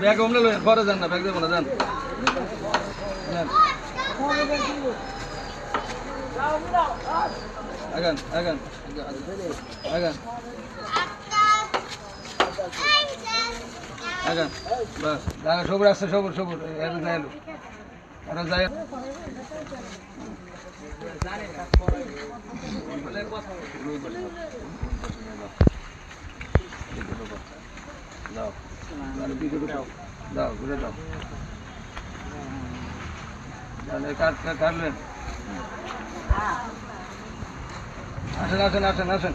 Bag অমলে পরে যান না ব্যাগ দেবো না যান। যান। আগান। আগান। আগান। আগান, বাস। দাঁড়া, সবুর আসছে সবুর সবুর। এর যাই এরা যাই দাও দাও, ঘুরে দাও। কাট কাটলেন। আসেন আসেন আসেন আসেন।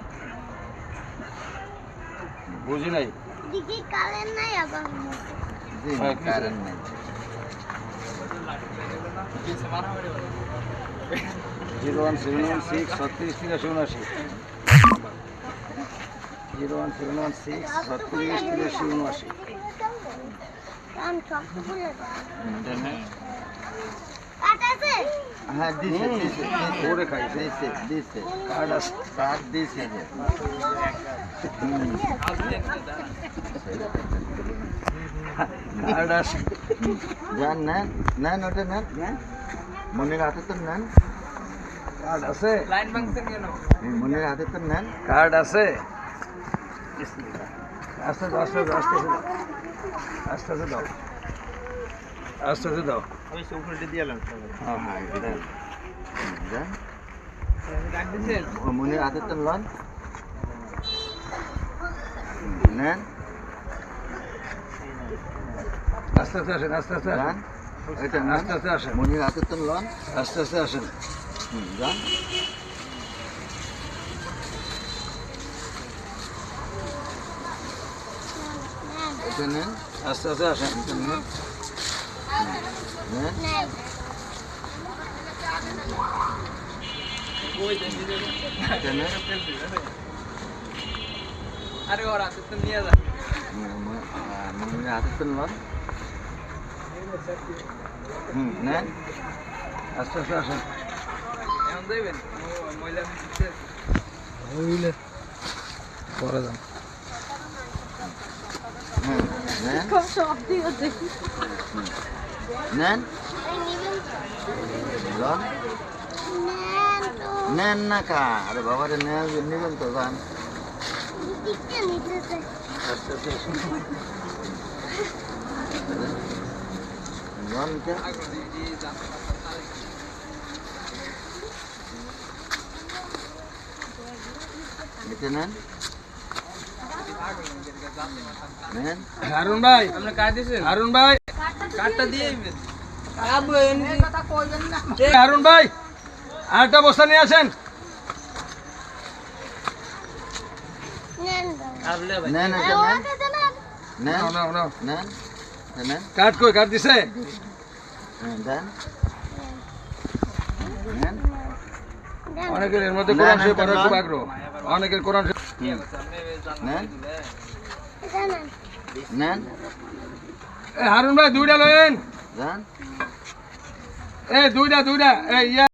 বুঝি নাই? কালের নাই আবার জি হ্যাঁ, কি কারণ নেই। Zero one seven one six ছত্রিশ তিরাশি উনআশি। Zero one seven one six ছত্রিশ তিরাশি উনআশি। হ্যাঁ দিছে হুম, দিছে করে খাই। দিছে দিছে কার্ড আছে কার্ড দিছে যে হুম কার্ড আছে যান নেন নেন ওটা নেন নেন মনের হাতে তো নেন কার্ড আছে এই মনের হাতে তো নেন কার্ড আছে আস্তে আস্তে আস্তে আস্তে আস্তে দাও আস্তে আস্তে দাও আস্তে আস্তে দাও হ্যাঁ হ্যাঁ দেন যান ও মনের হাতে তো লন নেন আস্তে আস্তে আসেন আস্তে আস্তে যান আসেন এটা নেন আস্তে আস্তে আসেন মনের হাতে তো লন আস্তে আস্তে আসেন হুম, যান এটা নেন আস্তে আস্তে আসেন এটা নেন নেন নেন এটা নেন আরে ওর হাতে তো নিয়ে যা মনের হাতে তো লন হুম নেন আস্তে আস্তে আসেন এখন যাইবেন মহিলা হইলে পরে যান হুম নেন সব দিয়ে নেন না কা আরে বাবারে তো হারুন ভাই আপনি কাজ দিয়েছেন হারুন ভাই কার্ডটা দিয়ে হারুন ভাই আরেকটা বস্তা নিয়ে আসেন। নেন কাট কই কাট দিছে? হ্যাঁ, অনেকের এর মধ্যে কোরআন শরীফ পড়ার খুব আগ্রহ। অনেকের কোরআন শরীফ নেন। এটা নেন। নেন হারুন ভাই দুইটা লয়েন 哎，对的，对的，哎呀。